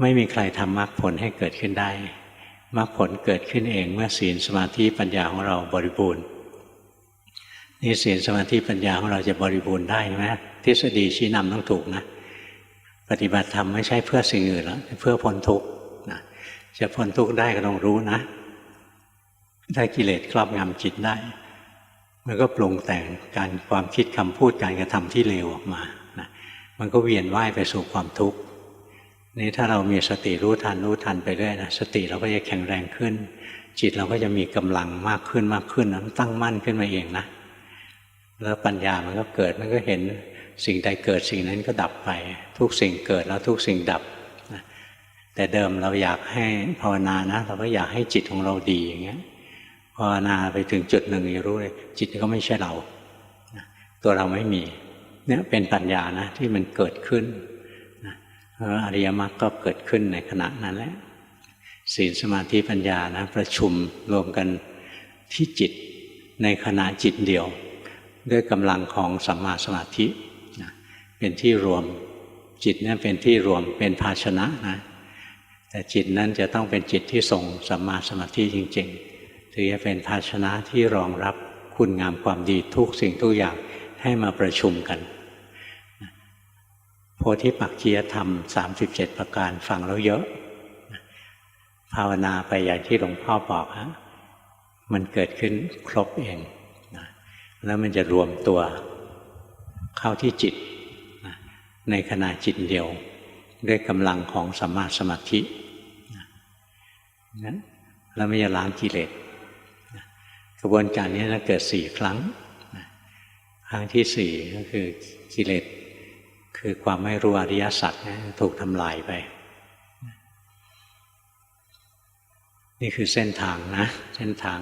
ไม่มีใครทำมรรคผลให้เกิดขึ้นได้มรรคผลเกิดขึ้นเองเมื่อศีลสมาธิปัญญาของเราบริบูรณ์นี่ศีลสมาธิปัญญาของเราจะบริบูรณ์ได้ไหมทฤษฎีชี้นำต้องถูกนะ ปฏิบัติธรรมไม่ใช่เพื่อสิ่งอื่นแล้วเพื่อพ้นทุกข์นะจะพ้นทุกข์ได้ก็ต้องรู้นะ ถ้ากิเลสครอบงำจิตได้ มันก็ปรุงแต่งการความคิดคำพูดการกระทำที่เลวออกมานะมันก็เวียนว่ายไปสู่ความทุกข์ นี่ถ้าเรามีสติรู้ทันรู้ทันไปเรื่อยนะสติเราก็จะแข็งแรงขึ้น จิตเราก็จะมีกำลังมากขึ้นมากขึ้นนะมันตั้งมั่นขึ้นมาเองนะแล้วปัญญามันก็เกิดมันก็เห็นสิ่งใดเกิดสิ่งนั้นก็ดับไป ทุกสิ่งเกิดแล้วทุกสิ่งดับนะแต่เดิมเราอยากให้ภาวนานะ เราก็อยากให้จิตของเราดีอย่างเงี้ยภาวนาไปถึงจุดหนึ่งจะรู้เลยจิตก็ไม่ใช่เรา ตัวเราไม่มีเนี่ยเป็นปัญญานะที่มันเกิดขึ้น แล้วอริยมรรคก็เกิดขึ้นในขณะนั้นแหละศีลสมาธิปัญญานะ ประชุมรวมกันที่จิตในขณะจิตเดียว ด้วยกำลังของสัมมาสมาธินะเป็นที่รวมจิตนี่ยเป็นที่รวมเป็นภาชนะนะ แต่จิตนั้นจะต้องเป็นจิตที่ทรงสัมมาสมาธิจริง ๆ ถึงจะเป็นภาชนะที่รองรับคุณงามความดีทุกสิ่งทุกอย่างให้มาประชุมกัน โพธิปักจียธรรม 37 ประการฟังแล้วเยอะ ภาวนาไปอย่างที่หลวงพ่อบอกฮะมันเกิดขึ้นครบเองนะแล้วมันจะรวมตัวเข้าที่จิตนะในขณะจิตเดียว ด้วยกำลังของสัมมาสมาธินะนั้นแล้วมันจะล้างกิเลสนะกระบวนการนี้นะเกิดสี่ครั้งนะครั้งที่สี่ก็คือกิเลส คือความไม่รู้อริยสัจถูกทำลายไป นี่คือเส้นทางนะ เส้นทาง